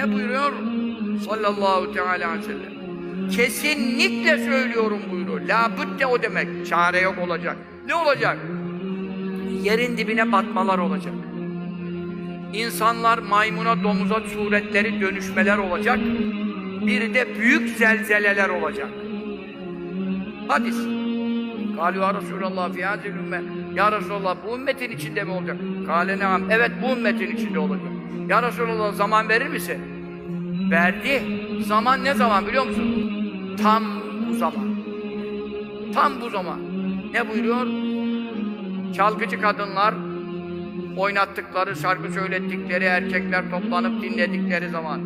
Ne buyuruyor? Sallallahu teala aleyhi ve sellem. Kesinlikle söylüyorum buyuruyor. La budde o demek. Çare yok olacak. Ne olacak? Yerin dibine batmalar olacak. İnsanlar maymuna, domuza suretleri dönüşmeler olacak. Bir de büyük zelzeleler olacak. Hadis. Kâlu ya Resulallah fi hazil. Ya Resulallah bu ümmetin içinde mi olacak? Kâle neam. Evet bu ümmetin içinde olacak. Ya Resulallah zaman verir misin? Verdi. Zaman ne zaman biliyor musun? Tam bu zaman. Tam bu zaman. Ne buyuruyor? Çalgıcı kadınlar oynattıkları, şarkı söylettikleri erkekler toplanıp dinledikleri zaman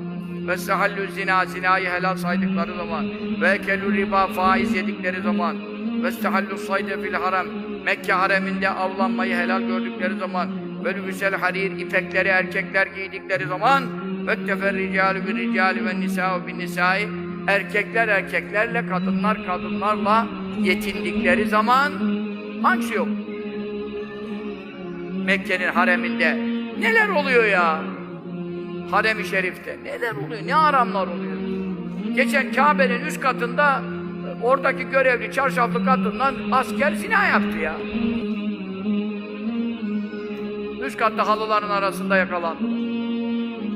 ve sehallü zina, zinayı helal saydıkları zaman ve ekelü riba, faiz yedikleri zaman ve sehallü sayde fil haram, Mekke hareminde avlanmayı helal gördükleri zaman ve lübüsel harir, ipekleri erkekler giydikleri zaman ve tefer ricalü bir ricalü ve nisâ'u bin nisâ'i erkekler erkeklerle, kadınlar kadınlarla yetindikleri zaman hangisi yok? Mekke'nin hareminde neler oluyor ya? Harem-i Şerif'te neler oluyor? Ne aramlar oluyor? Geçen Kabe'nin üst katında oradaki görevli çarşaflı kadından asker zina yaptı ya. Üst katta halıların arasında yakalandı.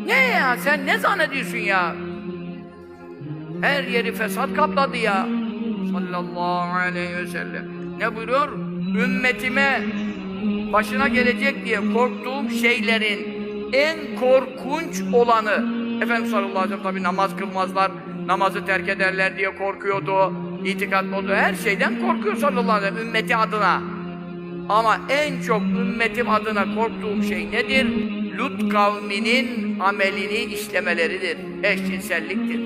Ne ya? Sen ne zannediyorsun ya? Her yeri fesat kapladı ya. Sallallahu aleyhi ve sellem. Ne buyuruyor? Ümmetime başına gelecek diye korktuğum şeylerin en korkunç olanı Efendimiz sallallahu aleyhi ve sellem tabi namaz kılmazlar, namazı terk ederler diye korkuyordu, itikat oldu, her şeyden korkuyor sallallahu aleyhi ve sellem ümmeti adına. Ama en çok ümmetim adına korktuğum şey nedir? Lut kavminin amelini işlemeleridir. Eşcinselliktir.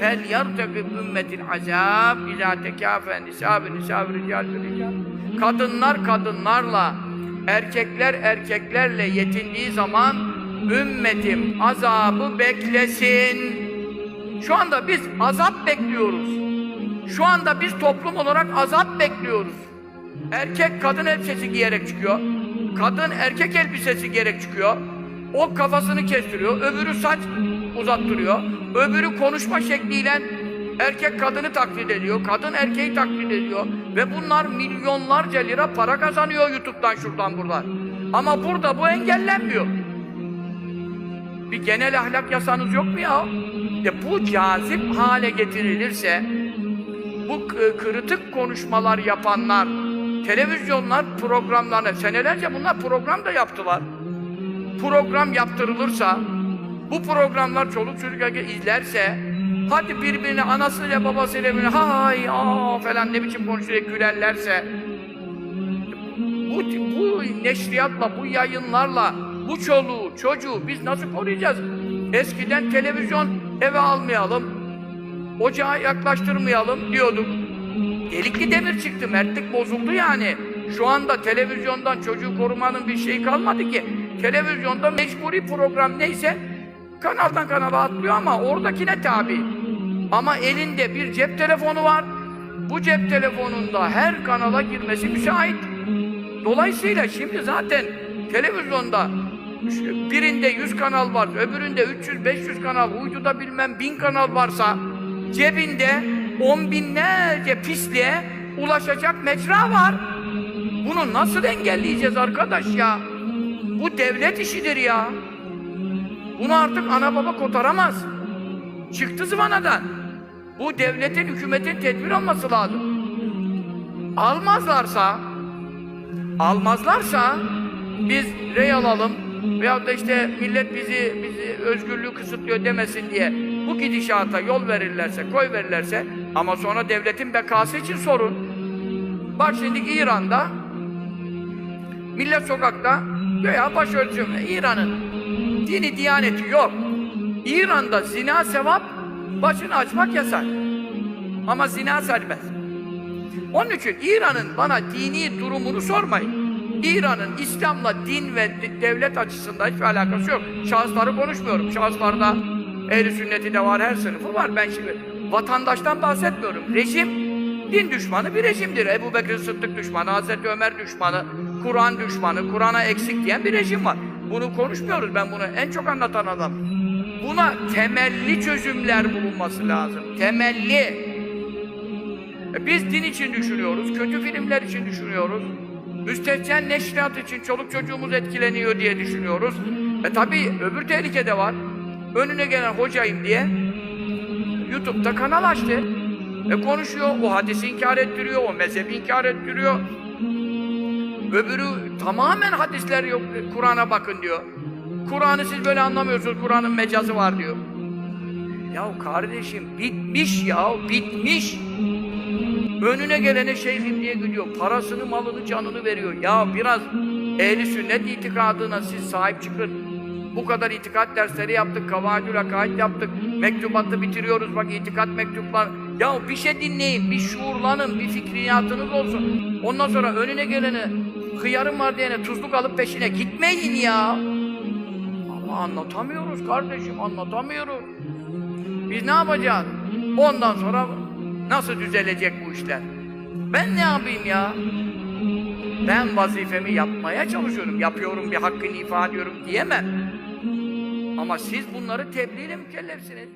Fel yartakib ümmetin azab izâ tekâfen nisâb-ı rical rical. Kadınlar kadınlarla, erkekler erkeklerle yetindiği zaman ümmetim azabı beklesin. Şu anda biz azap bekliyoruz. Şu anda biz toplum olarak azap bekliyoruz. Erkek kadın elbisesi giyerek çıkıyor. Kadın erkek elbisesi giyerek çıkıyor. O kafasını kestiriyor. Öbürü saç uzattırıyor. Öbürü konuşma şekliyle erkek kadını taklit ediyor. Kadın erkeği taklit ediyor. Ve bunlar milyonlarca lira para kazanıyor YouTube'dan şuradan buradan. Ama burada bu engellenmiyor. Bir genel ahlak yasanız yok mu ya? Ya bu cazip hale getirilirse bu kırıtık konuşmalar yapanlar televizyonlar programlarına senelerce bunlar program da yaptılar. Program yaptırılırsa bu programlar çoluk çocuk izlerse hadi birbirine anasıyla babasıyla birbirine ha hay aa falan ne biçim konuşuyor gülerlerse bu, bu neşriyatla, bu yayınlarla bu çoluğu, çocuğu biz nasıl koruyacağız? Eskiden televizyon eve almayalım, ocağa yaklaştırmayalım diyorduk. Delikli demir çıktı, mertlik bozuldu yani. Şu anda televizyondan çocuğu korumanın bir şeyi kalmadı ki. Televizyonda mecburi program neyse kanaldan kanala atlıyor ama oradakine tabi. Ama elinde bir cep telefonu var. Bu cep telefonunda her kanala girmesi müsait. Dolayısıyla şimdi zaten televizyonda birinde 100 kanal var, öbüründe 300-500 kanal, uyduda bilmem 1000 kanal varsa cebinde on binlerce pisliğe ulaşacak mecra var. Bunu nasıl engelleyeceğiz arkadaş ya? Bu devlet işidir ya. Bunu artık ana baba kotaramaz. Çıktı zıvanadan. Bu devletin, hükümetin tedbir alması lazım. Almazlarsa almazlarsa biz rey alalım veyahut da işte millet bizi, bizi özgürlüğü kısıtlıyor demesin diye bu gidişata yol verirlerse, koy verirlerse ama sonra devletin bekası için sorun. Bak şimdi İran'da millet sokakta ya başörtüsü İran'ın dini diyaneti yok. İran'da zina sevap başını açmak yasak. Ama zina serbest. Onun için İran'ın bana dini durumunu sormayın. İran'ın İslam'la din ve devlet açısından hiçbir alakası yok. Şahısları konuşmuyorum. Şahıslarda ehli sünneti de var, her sınıfı var. Ben şimdi vatandaştan bahsetmiyorum. Rejim, din düşmanı bir rejimdir. Ebu Bekir Sıddık düşmanı, Hazreti Ömer düşmanı, Kur'an düşmanı, Kur'an'a eksik diyen bir rejim var. bunu konuşmuyoruz. Ben bunu en çok anlatan adam. Buna temelli çözümler bulunması lazım. Temelli. E Biz din için düşünüyoruz, kötü filmler için düşünüyoruz. Müstehcen neşriyat için çoluk çocuğumuz etkileniyor diye düşünüyoruz. E tabi öbür tehlike de var. Önüne gelen hocayım diye YouTube'da kanal açtı. E konuşuyor, o hadisi inkar ettiriyor, o mezhebi inkar ettiriyor. Öbürü tamamen hadisler yok, Kur'an'a bakın diyor. Kur'an'ı siz böyle anlamıyorsunuz, Kur'an'ın mecazı var diyor. Ya kardeşim bitmiş ya, bitmiş. Önüne gelene şeyhim diye gidiyor. Parasını, malını, canını veriyor. Ya biraz ehli sünnet itikadına siz sahip çıkın. Bu kadar itikat dersleri yaptık, kavaidül akaid yaptık. Mektubatı bitiriyoruz bak itikat mektuplar. Ya bir şey dinleyin, bir şuurlanın, bir fikriyatınız olsun. Ondan sonra önüne gelene hıyarım var diyene tuzluk alıp peşine gitmeyin ya. Ama anlatamıyoruz kardeşim, anlatamıyoruz. Biz ne yapacağız? Ondan sonra nasıl düzelecek bu işler? Ben ne yapayım ya? Ben vazifemi yapmaya çalışıyorum. Yapıyorum, bir hakkını ifade ediyorum diyemem. Ama siz bunları tebliğle mükellefsiniz.